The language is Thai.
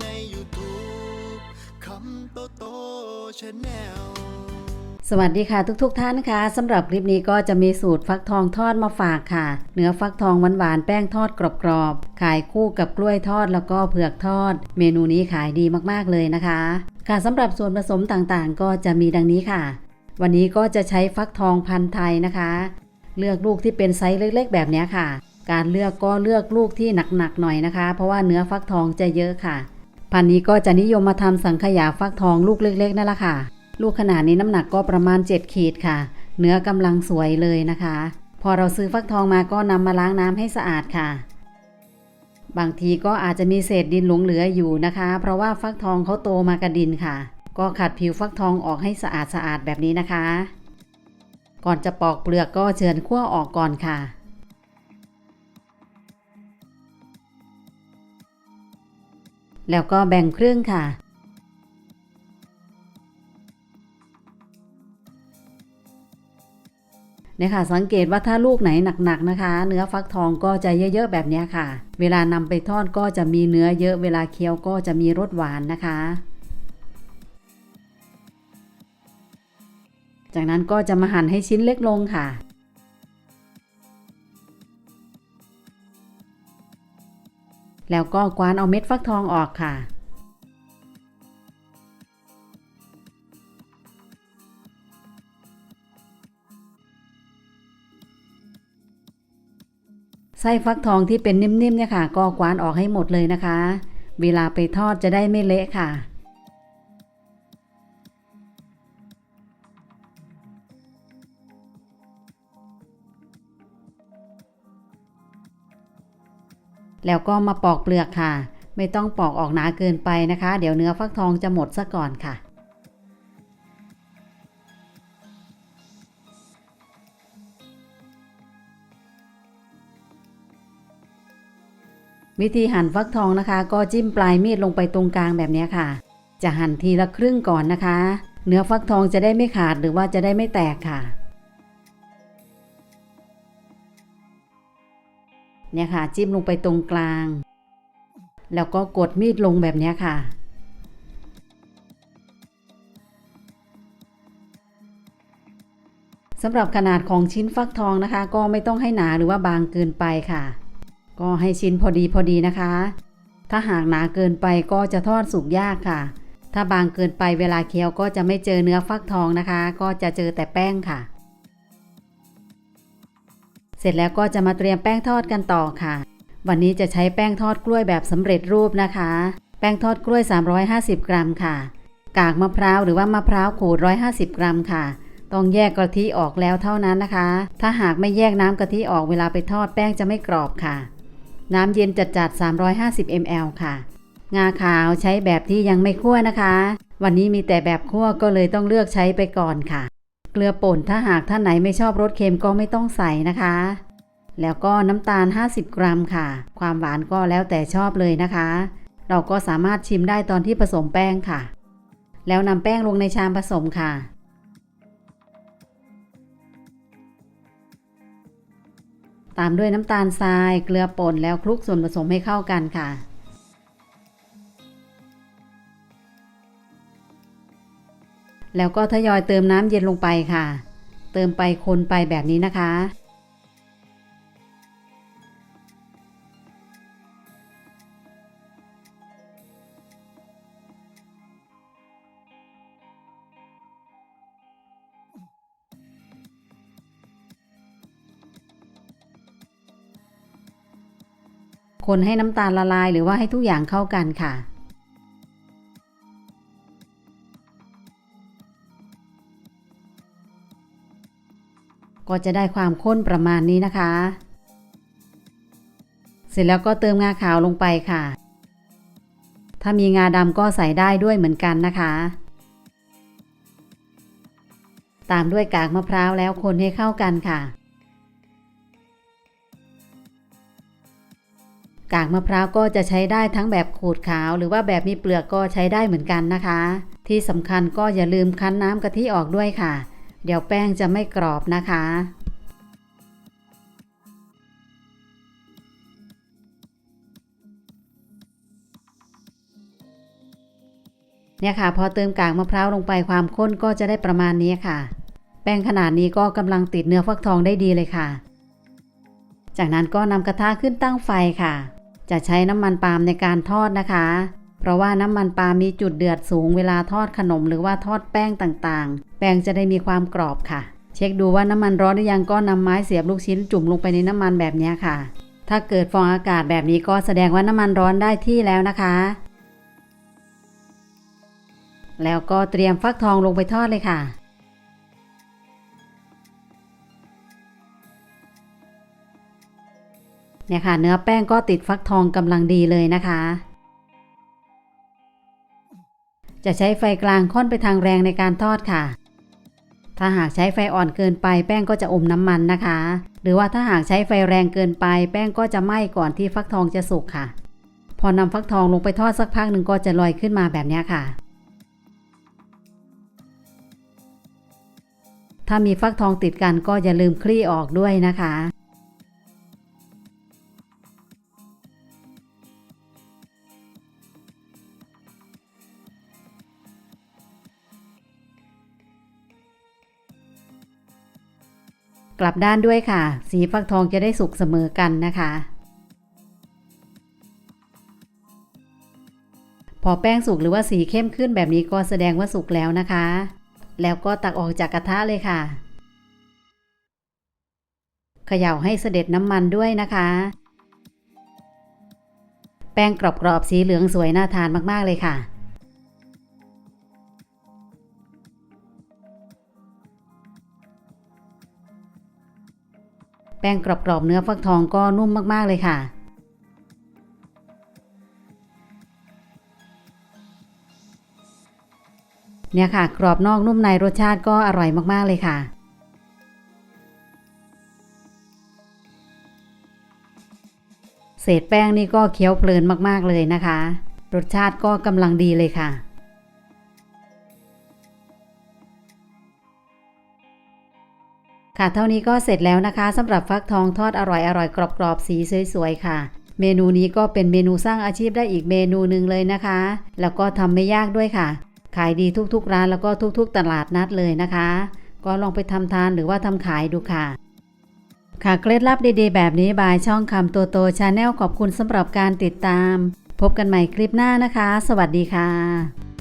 ใน YouTube คำโตโตชาแนลสวัสดีค่ะทุกๆทท่านค่ะสำหรับคลิปนี้ก็จะมีสูตรฟักทองทอดมาฝากค่ะ เนื้อฟักทองหวานๆแป้งทอดกรอบๆขายคู่กับกล้วยทอดแล้วก็เผือกทอด เมนูนี้ขายดีมากๆเลยนะคะ ค่ะสำหรับส่วนผสมต่างๆ ก็จะมีดังนี้ค่ะ วันนี้ก็จะใช้ฟักทองพันธุ์ไทยนะคะ เลือกลูกที่เป็นไซส์เล็ก ๆ แบบนี้ค่ะ การเลือกก็เลือกลูกที่หนักๆหน่อยนะคะ เพราะว่าเนื้อฟักทองจะเยอะค่ะ พันนี้ก็จะนิยมมาทำสังขยาฟักทองลูกเล็กๆนั่นแหละค่ะ ลูกขนาดนี้น้ำหนักก็ประมาณ 7 ขีดค่ะ เนื้อกำลังสวยเลยนะคะ พอเราซื้อฟักทองมาก็นำมาล้างน้ำให้สะอาดค่ะ บางทีก็อาจจะมีเศษดินหลงเหลืออยู่นะคะ เพราะว่าฟักทองเขาโตมากับดินค่ะ ก็ขัดผิวฟักทองออกให้สะอาดสะอาดๆแบบนี้นะคะ ก่อนจะปอกเปลือกก็เฉือนขั้วออกก่อนค่ะ แล้วก็แบ่งครึ่งค่ะ เนี่ยค่ะ สังเกตว่าถ้าลูกไหนหนักๆนะคะ เนื้อฟักทองก็จะเยอะๆแบบนี้ค่ะ เวลานำไปทอดก็จะมีเนื้อเยอะเวลาเคี้ยวก็จะมีรสหวานนะคะ จากนั้นก็จะมาหั่นให้ชิ้นเล็กลงค่ะ แล้วก็กวานเอาเม็ดฟักทองออกค่ะไส้ฟักทองที่เป็นนิ่มๆเนี่ยค่ะ ก็กวานออกให้หมดเลยนะคะ เวลาไปทอดจะได้ไม่เละค่ะ แล้วก็มาปอกเปลือกค่ะ ไม่ต้องปอกออกหนาเกินไปนะคะ เดี๋ยวเนื้อฟักทองจะหมดซะก่อนค่ะ วิธีหั่นฟักทองนะคะ ก็จิ้มปลายมีดลงไปตรงกลางแบบนี้ค่ะ จะหั่นทีละครึ่งก่อนนะคะ เนื้อฟักทองจะได้ไม่ขาดหรือว่าจะได้ไม่แตกค่ะ เนี่ยค่ะ จิ้มลงไปตรงกลาง แล้วก็กดมีดลงแบบนี้ค่ะ สำหรับขนาดของชิ้นฟักทองนะคะ ก็ไม่ต้องให้หนาหรือว่าบางเกินไปค่ะ ก็ให้ชิ้นพอดีพอดีนะคะ ถ้าหากหนาเกินไปก็จะทอดสุกยากค่ะ ถ้าบางเกินไปเวลาเคี้ยวก็จะไม่เจอเนื้อฟักทองนะคะ ก็จะเจอแต่แป้งค่ะ เสร็จแล้วก็จะมาเตรียมแป้งทอดกันต่อค่ะ วันนี้จะใช้แป้งทอดกล้วยแบบสำเร็จรูปนะคะ แป้งทอดกล้วย 350 กรัมค่ะ กากมะพร้าวหรือว่ามะพร้าวขูด 150 กรัมค่ะต้องแยกกะทิออกแล้วเท่านั้นนะคะ ถ้าหากไม่แยกน้ำกะทิออกเวลาไปทอดแป้งจะไม่กรอบค่ะ น้ำเย็นจัดๆ350 ml ค่ะ งาขาวใช้แบบที่ยังไม่คั่วนะคะ วันนี้มีแต่แบบคั่วก็เลยต้องเลือกใช้ไปก่อนค่ะ เกลือป่นถ้าหากท่านไหนไม่ชอบรสเค็มก็ไม่ต้องใส่นะคะ แล้วก็น้ำตาล 50 กรัมค่ะ ความหวานก็แล้วแต่ชอบเลยนะคะ เราก็สามารถชิมได้ตอนที่ผสมแป้งค่ะ แล้วนำแป้งลงในชามผสมค่ะตามด้วยน้ำตาลทราย เกลือป่นแล้วคลุกส่วนผสมให้เข้ากันค่ะ แล้วก็ทยอยเติมน้ำเย็นลงไปค่ะ เติมไปคนไปแบบนี้นะคะ คนให้น้ำตาลละลายหรือว่าให้ทุกอย่างเข้ากันค่ะ ก็จะได้ความข้นประมาณนี้นะคะ เสร็จแล้วก็เติมงาขาวลงไปค่ะ ถ้ามีงาดำก็ใส่ได้ด้วยเหมือนกันนะคะ ตามด้วยกากมะพร้าวแล้วคนให้เข้ากันค่ะ กากมะพร้าวก็จะใช้ได้ทั้งแบบขูดขาว หรือว่าแบบมีเปลือกก็ใช้ได้เหมือนกันนะคะ ที่สำคัญก็อย่าลืมคั้นน้ำกะทิออกด้วยค่ะ เดี๋ยวแป้งจะไม่กรอบนะคะ เนี่ยค่ะ พอเติมกากมะพร้าวลงไปความข้นก็จะได้ประมาณนี้ค่ะ แป้งขนาดนี้ก็กำลังติดเนื้อฟักทองได้ดีเลยค่ะ จากนั้นก็นำกระทะขึ้นตั้งไฟค่ะ จะใช้น้ำมันปาล์มในการทอดนะคะ เพราะว่าน้ำมันปล์มมีจุดเดือดสูงเวลาทอดขนมหรือว่าทอดแป้งต่างๆ แป้งจะได้มีความกรอบค่ะ เช็คดูว่าน้ำมันร้อนหรือยังก็นำไม้เสียบลูกชิ้นจุ่มลงไปในน้ำมันแบบนี้ค่ะ ถ้าเกิดฟองอากาศแบบนี้ก็แสดงว่าน้ำมันร้อนได้ที่แล้วนะคะ แล้วก็เตรียมฟักทองลงไปทอดเลยค่ะเนี่ยค่ะเนื้อแป้งก็ติดฟักทองกำลังดีเลยนะคะ จะใช้ไฟกลางค่อนไปทางแรงในการทอดค่ะ ถ้าหากใช้ไฟอ่อนเกินไปแป้งก็จะอมน้ำมันนะคะ หรือว่าถ้าหากใช้ไฟแรงเกินไป แป้งก็จะไหม้ก่อนที่ฟักทองจะสุกค่ะ พอนำฟักทองลงไปทอดสักพักหนึ่งก็จะลอยขึ้นมาแบบนี้ค่ะ ถ้ามีฟักทองติดกันก็อย่าลืมคลี่ออกด้วยนะคะ กลับด้านด้วยค่ะ สีฟักทองจะได้สุกเสมอกันนะคะ พอแป้งสุกหรือว่าสีเข้มขึ้นแบบนี้ก็แสดงว่าสุกแล้วนะคะ แล้วก็ตักออกจากกระทะเลยค่ะเขย่าให้เสด็จน้ำมันด้วยนะคะ แป้งกรอบๆสีเหลืองสวยน่าทานมากๆเลยค่ะ แป้งกรอบๆเนื้อฟักทองก็นุ่มมากๆเลยค่ะ เนี่ยค่ะ กรอบนอกนุ่มในรสชาติก็อร่อยมากๆเลยค่ะเศษแป้งนี่ก็เคี้ยวเพลินมากๆเลยนะคะ รสชาติก็กำลังดีเลยค่ะ ค่ะเท่านี้ก็เสร็จแล้วนะคะสำหรับฟักทองทอดอร่อยอร่อยกรอบๆสีสวยๆค่ะ เมนูนี้ก็เป็นเมนูสร้างอาชีพได้อีกเมนูหนึ่งเลยนะคะ แล้วก็ทำไม่ยากด้วยค่ะ ขายดีทุกๆร้านแล้วก็ทุกๆ ตลาดนัดเลยนะคะ ก็ลองไปทำทานหรือว่าทำขายดูค่ะค่ะเคล็ดลับดีๆ แบบนี้บายช่องคำโตโตชาแนลขอบคุณสำหรับการติดตาม พบกันใหม่คลิปหน้านะคะ สวัสดีค่ะ